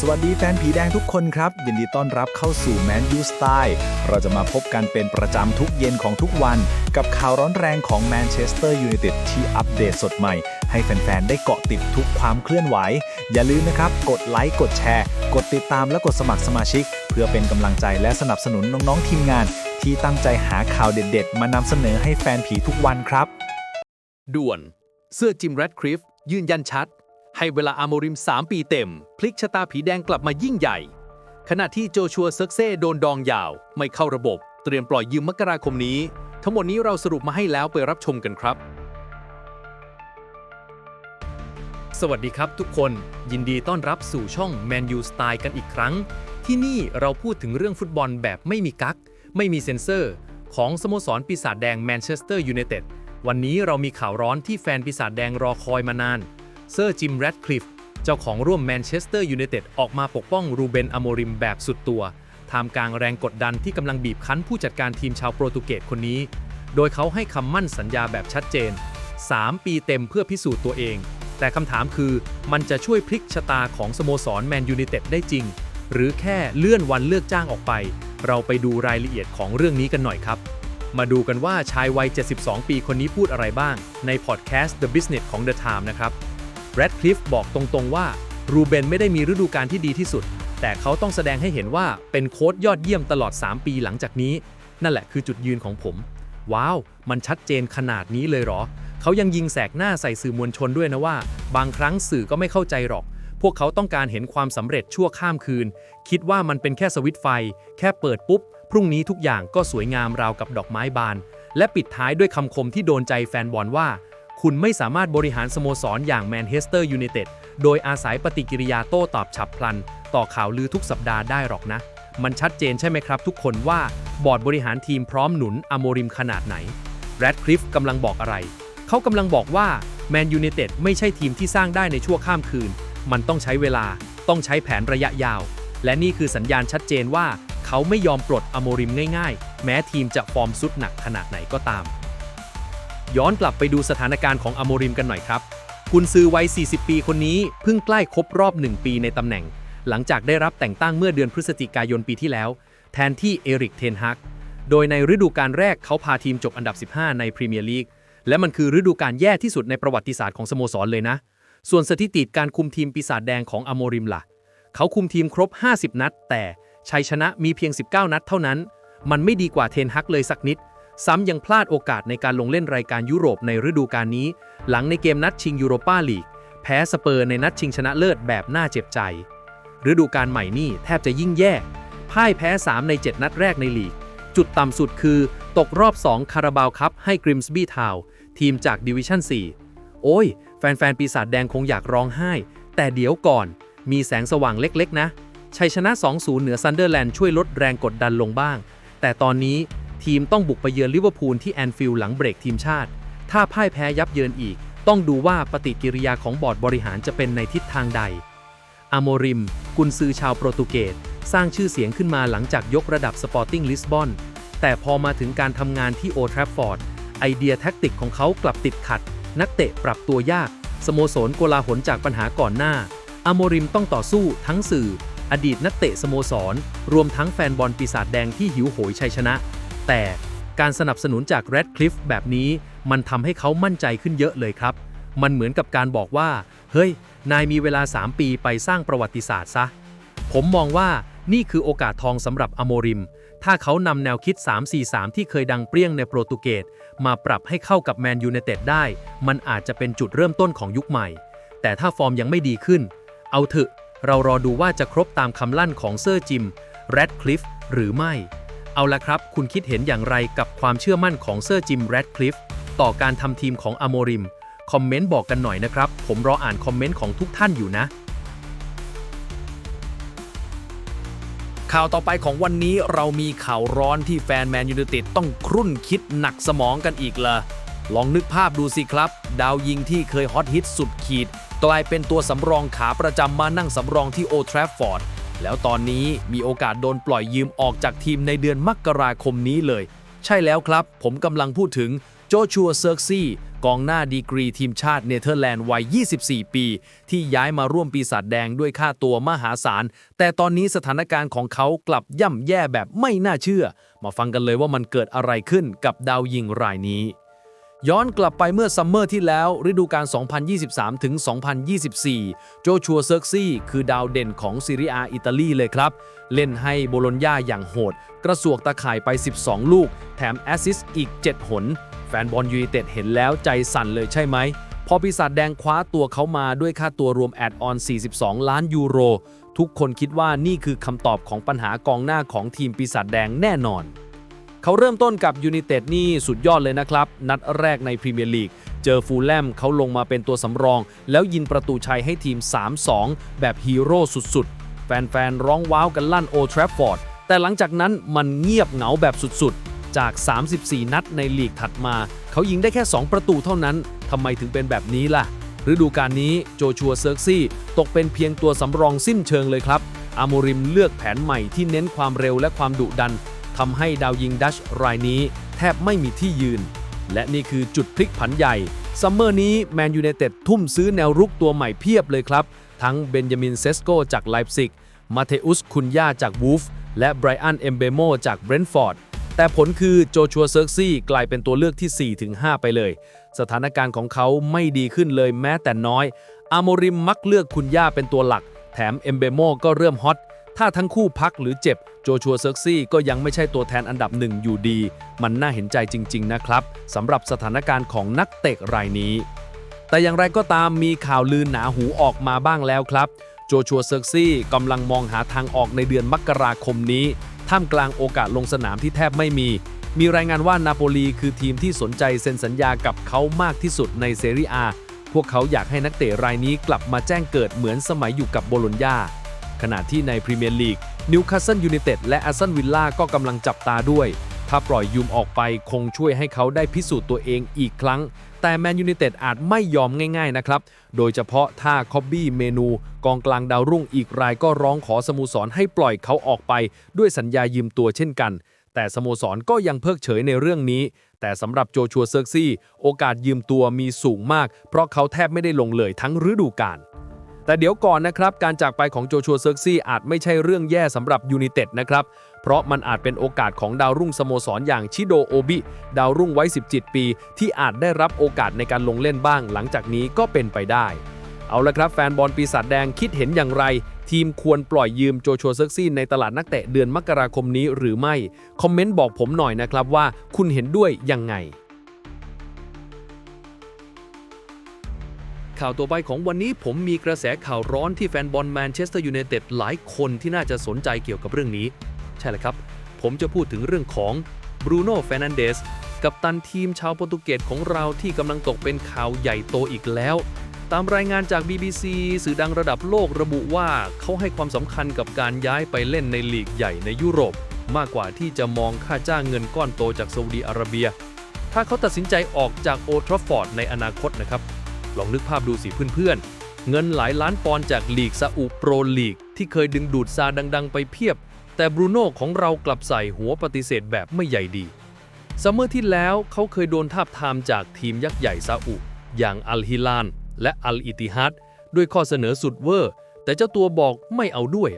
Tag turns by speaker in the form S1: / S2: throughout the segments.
S1: สวัสดีแฟนผีแดงทุกคนครับ ยินดีต้อนรับเข้าสู่แมนยูสไตล์เราจะมาพบกันเป็นประจำทุกเย็นของทุกวัน กับข่าวร้อนแรงของแมนเชสเตอร์ยูไนเต็ดที่อัปเดตสดใหม่ ให้แฟนๆ ได้เกาะติดทุกความเคลื่อนไหว อย่าลืมนะครับ กดไลค์กดแชร์ กดติดตามและกดสมัครสมาชิก เพื่อเป็นกำลังใจและสนับสนุนน้องๆทีมงาน ที่ตั้งใจหาข่าวเด็ดๆ มานำเสนอให้แฟนผีทุกวันครับ
S2: ด่วน เสื้อจิมแรดคริฟยืนยันชัด ให้เวลาอาโมริม 3 ปีเต็ม พลิกชะตาผีแดงกลับมายิ่งใหญ่ ขณะที่โจชัวเซิร์กเซ่โดนดองยาว ไม่เข้าระบบ เตรียมปล่อยยืมมกราคมนี้ ทั้งหมดนี้เราสรุปมาให้แล้วไปรับชมกันครับ สวัสดีครับทุกคน ยินดีต้อนรับสู่ช่อง Man U Style กันอีกครั้ง ที่นี่เราพูดถึงเรื่องฟุตบอลแบบไม่มีกั๊กไม่มีเซ็นเซอร์ ของสโมสรปีศาจแดงแมนเชสเตอร์ยูไนเต็ดวันนี้เรามีข่าวร้อนที่แฟนปีศาจแดงรอคอยมานาน เซอร์จิมแรดคลิฟเจ้าของร่วมแมนเชสเตอร์ยูไนเต็ดออกมาปกป้องรูเบนอโมริมแบบสุดตัวท่ามกลางแรงกดดันที่กำลังบีบคั้นผู้จัดการทีมชาวโปรตุเกสคนนี้ โดยเขาให้คำมั่นสัญญาแบบชัดเจน 3 ปีเต็มเพื่อพิสูจน์ตัวเอง แต่คำถามคือมันจะช่วยพลิกชะตาของสโมสรแมนยูไนเต็ดได้จริง หรือแค่เลื่อนวันเลือกจ้างออกไป เราไปดูรายละเอียดของเรื่องนี้กันหน่อยครับ มาดูกันว่าชายวัย 72 ปีคนนี้พูดอะไรบ้าง ในพอดแคสต์ The Business ของ The Time นะครับ แรดคลิฟบอกตรงๆว่ารูเบนไม่ได้มีฤดูกาลที่ดีที่สุด แต่เขาต้องแสดงให้เห็นว่าเป็นโค้ชยอดเยี่ยมตลอด 3 ปีหลังจากนี้ นั่นแหละคือจุดยืนของผม ว้าว มันชัดเจนขนาดนี้เลยเหรอ เขายังยิงแสกหน้าใส่สื่อมวลชนด้วยนะว่า บางครั้งสื่อก็ไม่เข้าใจหรอก พวกเขาต้องการเห็นความสำเร็จชั่วข้ามคืน คิดว่ามันเป็นแค่สวิตไฟ แค่เปิดปุ๊บ พรุ่งนี้ทุกอย่างก็สวยงามราวกับดอกไม้บาน และปิดท้ายด้วยคำคมที่โดนใจแฟนบอลว่า คุณไม่สามารถบริหารสโมสรอย่างแมนเชสเตอร์ยูไนเต็ดโดยอาศัยปฏิกิริยาโต้ตอบฉับพลัน ต่อข่าวลือทุกสัปดาห์ได้หรอกนะ มันชัดเจนใช่ไหมครับทุกคนว่าบอร์ดบริหารทีมพร้อมหนุนอโมริมขนาดไหนแรดคลิฟกำลังบอกอะไร เขากำลังบอกว่าแมนยูไนเต็ดไม่ใช่ทีมที่สร้างได้ในชั่วข้ามคืน มันต้องใช้เวลา ต้องใช้แผนระยะยาว และนี่คือสัญญาณชัดเจนว่า เขาไม่ยอมปลดอโมริมง่าย ๆ แม้ทีมจะฟอร์มสุดหนักขนาดไหนก็ตาม ย้อนกลับไปดูสถานการณ์ของอโมริมกันหน่อยครับ กุนซือวัย 40 ปีคนนี้เพิ่งใกล้ครบรอบ 1 ปีในตำแหน่ง หลังจากได้รับแต่งตั้งเมื่อเดือนพฤศจิกายนปีที่แล้ว แทนที่เอริกเทนฮัก โดยในฤดูกาลแรกเขาพาทีมจบอันดับ 15 ในพรีเมียร์ลีก และมันคือฤดูกาลแย่ที่สุดในประวัติศาสตร์ของสโมสรเลยนะ ส่วนสถิติการคุมทีมปีศาจแดงของอโมริมล่ะ เขาคุมทีมครบ 50 นัด แต่ชัยชนะมีเพียง 19 นัดเท่านั้น มันไม่ดีกว่าเทนฮักเลยสักนิด ซ้ำยังพลาดโอกาสในการลงเล่นรายการยุโรปในฤดูกาลนี้ หลังในเกมนัดชิงยูโรปาลีก แพ้สเปอร์ในนัดชิงชนะเลิศแบบน่าเจ็บใจ ฤดูกาลใหม่นี่แทบจะยิ่งแย่ พ่ายแพ้ 3 ใน 7 นัดแรกในลีก จุดต่ำสุดคือ ตกรอบ 2 คาราบาวคัพให้กริมส์บี้ทาวทีมจากดิวิชั่น 4 โอ้ย แฟนๆ ปีศาจแดงคงอยากร้องไห้ แต่เดี๋ยวก่อน มีแสงสว่างเล็กๆ นะ ชัยชนะ 2-0 เหนือซันเดอร์แลนด์ช่วยลดแรงกดดันลงบ้าง แต่ตอนนี้ ทีมต้องบุกไปเยือนลิเวอร์พูลที่แอนฟิลด์หลังเบรกทีมชาติ ถ้าพ่ายแพ้ยับเยินอีก ต้องดูว่าปฏิกิริยาของบอร์ดบริหารจะเป็นในทิศทางใดอโมริม กุนซือชาวโปรตุเกส สร้างชื่อเสียงขึ้นมาหลังจากยกระดับสปอร์ติ้งลิสบอน แต่พอมาถึงการทำงานที่โอทราฟฟอร์ด ไอเดียแท็กติกของเขากลับติดขัด นักเตะปรับตัวยาก สโมสรโกลาหลจากปัญหาก่อนหน้าอโมริมต้องต่อสู้ทั้งสื่อ อดีตนักเตะสโมสร รวมทั้งแฟนบอลปีศาจแดงที่หิวโหยชัยชนะ แต่การสนับสนุนจากแรดคลิฟแบบนี้มันทำให้เขามั่นใจขึ้นเยอะเลยครับ มันเหมือนกับการบอกว่า เฮ้ย นายมีเวลา 3 ปีไปสร้างประวัติศาสตร์ซะ ผมมองว่านี่คือโอกาสทองสำหรับอโมริม ถ้าเขานำแนวคิด 3-4-3 ที่เคยดังเปรี้ยงในโปรตุเกสมาปรับให้เข้ากับแมนยูไนเต็ดได้ มันอาจจะเป็นจุดเริ่มต้นของยุคใหม่ แต่ถ้าฟอร์มยังไม่ดีขึ้น เอาเถอะ เรารอดูว่าจะครบตามคำลั่นของเซอร์จิมแรดคลิฟหรือไม่ เอาละครับ คุณคิดเห็นอย่างไรกับความเชื่อมั่นของเซอร์จิมแรดคลิฟต่อการทำทีมของอโมริม คอมเมนต์บอกกันหน่อยนะครับ ผมรออ่านคอมเมนต์ของทุกท่านอยู่นะ
S3: ข่าวต่อไปของวันนี้เรามีข่าวร้อนที่แฟนแมนยูไนเต็ดต้องครุ่นคิดหนักสมองกันอีกละลองนึกภาพดูสิครับ ดาวยิงที่เคยฮอตฮิตสุดขีด กลายเป็นตัวสำรองขาประจำมานั่งสำรองที่โอทราฟฟอร์ด แล้วตอนนี้มีโอกาสโดนปล่อยยืมออกจากทีมในเดือนมกราคมนี้เลย ใช่แล้วครับ ผมกำลังพูดถึงโจชัวเซิร์กซี่
S2: กองหน้าดีกรีทีมชาติเนเธอร์แลนด์วัย 24 ปี ที่ย้ายมาร่วมปีศาจแดงด้วยค่าตัวมหาศาล แต่ตอนนี้สถานการณ์ของเขากลับย่ำแย่แบบไม่น่าเชื่อ มาฟังกันเลยว่ามันเกิดอะไรขึ้นกับดาวยิงรายนี้ ย้อนกลับไปเมื่อซัมเมอร์ที่แล้วฤดูกาล 2023 ถึง 2024 โจชัวเซิร์ซี่คือดาวเด่นของซีรียอิตาลีเลยครับ เล่นให้โบโลญญาอย่างโหด กระสวกตะข่ายไป 12 ลูก แถมแอสซิสต์อีก 7 หน แฟนบอลยูไนเต็ดเห็นแล้วใจสั่นเลยใช่ไหม พอปีศาจแดงคว้าตัวเขามาด้วยค่าตัวรวมแอดออน 42 ล้านยูโร ทุกคนคิดว่านี่คือคำตอบของปัญหากองหน้าของทีมปีศาจแดงแน่นอน เขาเริ่มต้นกับยู i นเต็ดนี่สุดยอดเลยนะครับ นัดแรกในพรีเมียร์ลีก เจอฟูลแลมเขาลงมาเป็นตัวสำรอง แล้วยินประตูชัยให้ทีม 3-2 แบบฮีโร่สุดๆ แฟนๆ ร้องว้าวกันลั่นโอทรัฟฟอร์ด แต่หลังจากนั้นมันเงียบเหงาแบบสุดๆ จาก 34 นัดในลีกถัดมา เขายิงได้แค่ 2 ประตูเท่านั้นทำไมถึงเป็นแบบนี้ล่ะฤดูกาลนี้โจชัวเซิร์กซี่ตกเป็นเพียงตัวสำรองสิ้นเชิงเลยครับอาโมริมเลือกแผนใหม่ที่เน้นความเร็วและความดุดัน ทำให้ดาวยิงดัชรายนี้แทบไม่มีที่ยืน และนี่คือจุดพลิกผันใหญ่ ซัมเมอร์นี้แมนยู i นเต็ดทุ่มซื้อแนวรุกตัวใหม่เพียบเลยครับ ทั้งเบนจามินเซสโกจากไลป์ซิก มาเทอุสคุนย่าจากวูฟ และไบรอันเอมเบโมจากเบรนท์ฟอร์ดแต่ผลคือโจชัวเซิร์กซี่กลายเป็นตัวเลือกที่ 4-5 ไปเลย สถานการณ์ของเขาไม่ดีขึ้นเลยแม้แต่น้อย อาโมริมมักเลือกคุณย่าเป็นตัวหลัก แถมเอมเบโมก็เริ่มฮอต ถ้าทั้งคู่พักหรือเจ็บโจชัวเซิร์กซี่ก็ยังไม่ใช่ตัวแทนอันดับหนึ่งอยู่ดี มันน่าเห็นใจจริง ๆ นะครับสำหรับสถานการณ์ของนักเตะรายนี้ แต่อย่างไรก็ตามมีข่าวลือหนาหูออกมาบ้างแล้วครับโจชัวเซิร์กซี่กำลังมองหาทางออกในเดือนมกราคมนี้ ท่ามกลางโอกาสลงสนามที่แทบไม่มี มีรายงานว่านาโปลีคือทีมที่สนใจเซ็นสัญญากับเขามากที่สุดในเซเรียอาพวกเขาอยากให้นักเตะรายนี้กลับมาแจ้งเกิดเหมือนสมัยอยู่กับโบโลญญา ขณะที่ในพรีเมียร์ลีกนิวคาสเซิลยูไนเต็ดและแอสตันวิลล่าก็กำลังจับตาด้วย ถ้าปล่อยยูมออกไปคงช่วยให้เขาได้พิสูจน์ตัวเองอีกครั้ง แต่แมนยูไนเต็ดอาจไม่ยอมง่ายๆนะครับ โดยเฉพาะถ้าคอบบี้เมนู กองกลางดาวรุ่งอีกรายก็ร้องขอสโมสรให้ปล่อยเขาออกไป ด้วยสัญญายืมตัวเช่นกัน แต่สโมสรก็ยังเพิกเฉยในเรื่องนี้ แต่สำหรับโจชัวเซิร์ซี่ โอกาสยืมตัวมีสูงมาก เพราะเขาแทบไม่ได้ลงเลยทั้งฤดูกาล แต่เดี๋ยวก่อนนะครับ การจากไปของโจชัวเซิร์ซี่อาจไม่ใช่เรื่องแย่สำหรับยู i นเต็ดนะครับ เพราะมันอาจเป็นโอกาสของดาวรุ่งสโมสรอย่างชิโดโอบิดาวรุ่งไว้ 17 ปี ที่อาจได้รับโอกาสในการลงเล่นบ้าง หลังจากนี้ก็เป็นไปได้ เอาละครับแฟนบอลปีศาจแดงคิดเห็นอย่างไร ทีมควรปล่อยยืมโจชัวเซิร์กซี่ในตลาดนักเตะเดือนมกราคมนี้หรือไม่ คอมเมนต์บอกผมหน่อยนะครับว่าคุณเห็นด้วยยังไง ข่าวต่อไปของวันนี้ผมมีกระแสข่าวร้อนที่แฟนบอลแมนเชสเตอร์ยูไนเต็ดหลายคนที่น่าจะสนใจเกี่ยวกับเรื่องนี้ ใช่แล้วครับ ผมจะพูดถึงเรื่องของบรูโน่เฟรนันเดสกับตันทีมชาวโปรตุเกสของเราที่กำลังตกเป็นข่าวใหญ่โตอีกแล้ว ตามรายงานจาก BBC สื่อดังระดับโลกระบุว่าเขาให้ความสำคัญกับการย้ายไปเล่นในลีกใหญ่ในยุโรป มากกว่าที่จะมองค่าจ้างเงินก้อนโตจากซาอุดีอาระเบีย ถ้าเขาตัดสินใจออกจากโอทรฟอร์ดในอนาคตนะครับ ลองนึกภาพดูสิเพื่อนๆ เงินหลายล้านปอนด์จากลีกซาอุโปรลีก ที่เคยดึงดูดซาดัง ๆ ไปเพียบ แต่บรูโน่ของเรากลับใส่หัวปฏิเสธแบบไม่ใหญ่ดีซัมเมอร์ที่แล้วเขาเคยโดนทาบทามจากทีมยักษ์ใหญ่ซาอุอย่างอัลฮิลานและอัลอิติฮัดด้วยข้อเสนอสุดเวอร์ แต่เจ้าตัวบอกไม่เอาด้วย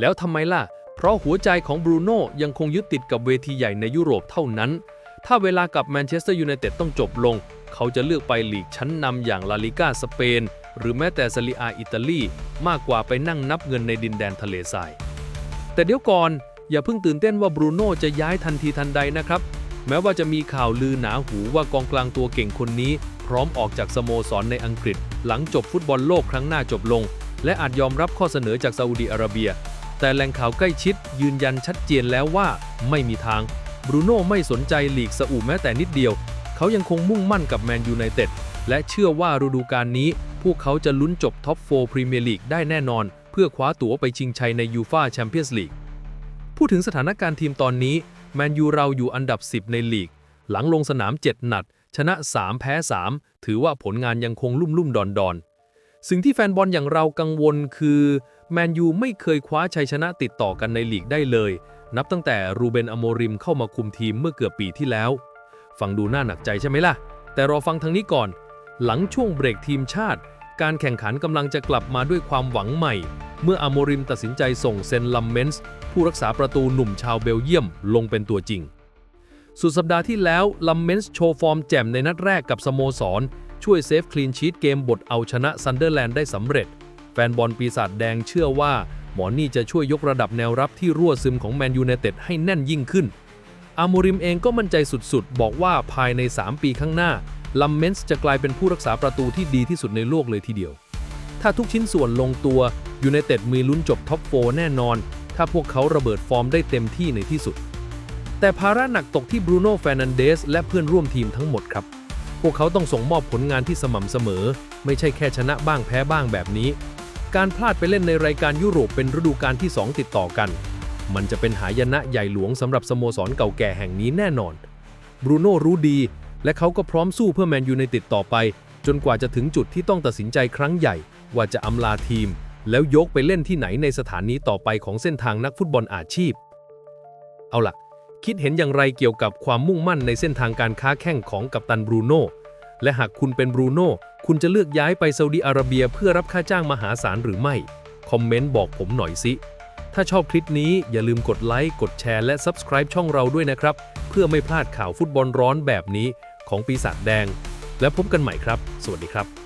S2: แล้วทำไมล่ะ เพราะหัวใจของบรูโน่ยังคงยึดติดกับเวทีใหญ่ในยุโรปเท่านั้น ถ้าเวลากับแมนเชสเตอร์ยูไนเต็ดต้องจบลง เขาจะเลือกไปหลีกชั้นนำอย่างลาลิก้าสเปน หรือแม้แต่ซาลีอาอิตาลี มากกว่าไปนั่งนับเงินในดินแดนทะเลทราย แต่เดี๋ยวก่อน อย่าเพิ่งตื่นเต้นว่าบรูโน่จะย้ายทันทีทันใดนะครับ แม้ว่าจะมีข่าวลือหนาหูว่ากองกลางตัวเก่งคนนี้ พร้อมออกจากสโมสรในอังกฤษ หลังจบฟุตบอลโลกครั้งหน้าจบลง และอาจยอมรับข้อเสนอจากซาอุดีอาระเบีย แต่แหล่งข่าวใกล้ชิด ยืนยันชัดเจนแล้วว่าไม่มีทางบรูโน่ไม่สนใจลีกซาอุแม้แต่นิดเดียว เขายังคงมุ่งมั่นกับแมนยูไนเต็ดและเชื่อว่าฤดูกาลนี้ พวกเขาจะลุ้นจบท็อป 4 พรีเมียร์ลีกได้แน่นอน เพื่อคว้าตั๋วไปชิงชัยในยูฟาแชมเปี้ยนส์ลีกพูดถึงสถานการณ์ทีมตอนนี้ แมนยูเราอยู่อันดับ 10 ในลีก หลังลงสนาม 7 นัด ชนะ 3 แพ้ 3 ถือว่าผลงานยังคงลุ่มลุ่มดอนดอนๆสิ่งที่แฟนบอลอย่างเรากังวลคือแมนยูไม่เคยคว้าชัยชนะติดต่อกันในลีกได้เลย นับตั้งแต่รูเบนอโมริมเข้ามาคุมทีมเมื่อเกือบปีที่แล้ว ฟังดูน่าหนักใจใช่ไหมล่ะ แต่รอฟังทางนี้ก่อน หลังช่วงเบรกทีมชาติ การแข่งขันกำลังจะกลับมาด้วยความหวังใหม่ เมื่ออโมริมตัดสินใจส่งเซนลัมเมนส์ผู้รักษาประตูหนุ่มชาวเบลเยียมลงเป็นตัวจริง สุดสัปดาห์ที่แล้วลัมเมนส์โชว์ฟอร์มแจ่มในนัดแรกกับสโมสร ช่วยเซฟคลีนชีตเกมบทเอาชนะซันเดอร์แลนด์ได้สำเร็จ แฟนบอลปีศาจแดงเชื่อว่าหมอนี่จะช่วยยกระดับแนวรับที่รั่วซึมของแมนยูไนเต็ดให้แน่นยิ่งขึ้น อาโมริมเองก็มั่นใจสุดๆ บอกว่าภายใน 3 ปีข้างหน้าลัมเมนส์จะกลายเป็นผู้รักษาประตูที่ดีที่สุดในโลกเลยทีเดียว ถ้าทุกชิ้นส่วนลงตัวยูไนเต็ดมีลุ้นจบท็อปโฟแน่นอน ถ้าพวกเขาระเบิดฟอร์มได้เต็มที่ในที่สุด แต่ภาระหนักตกที่บรูโน่เฟรนันเดสและเพื่อนร่วมทีมทั้งหมดครับ พวกเขาต้องส่งมอบผลงานที่สม่ำเสมอ ไม่ใช่แค่ชนะบ้างแพ้บ้างแบบนี้ การพลาดไปเล่นในรายการยุโรปเป็นฤดูกาลที่ 2 ติดต่อกัน มันจะเป็นหายนะใหญ่หลวงสำหรับสโมสรเก่าแก่แห่งนี้แน่นอน บรูโน่รู้ดี และเขาก็พร้อมสู้เพื่อแมนยูในติดต่อไป จนกว่าจะถึงจุดที่ต้องตัดสินใจครั้งใหญ่ ว่าจะอำลาทีม แล้วยกไปเล่นที่ไหนในสถานีต่อไปของเส้นทางนักฟุตบอลอาชีพ เอาล่ะ คิดเห็นอย่างไรเกี่ยวกับความมุ่งมั่นในเส้นทางการค้าแข่งของกัปตันบรูโน่และหากคุณเป็นบรูโน่คุณจะเลือกย้ายไปซาอุดิอาระเบียเพื่อรับค่าจ้างมหาศาลหรือไม่ คอมเมนต์บอกผมหน่อยสิ ถ้าชอบคลิปนี้อย่าลืมกดไลค์ กดแชร์และ Subscribe ช่องเราด้วยนะครับ เพื่อไม่พลาดข่าวฟุตบอลร้อนแบบนี้ของปีศาจแดง และพบกันใหม่ครับ สวัสดีครับ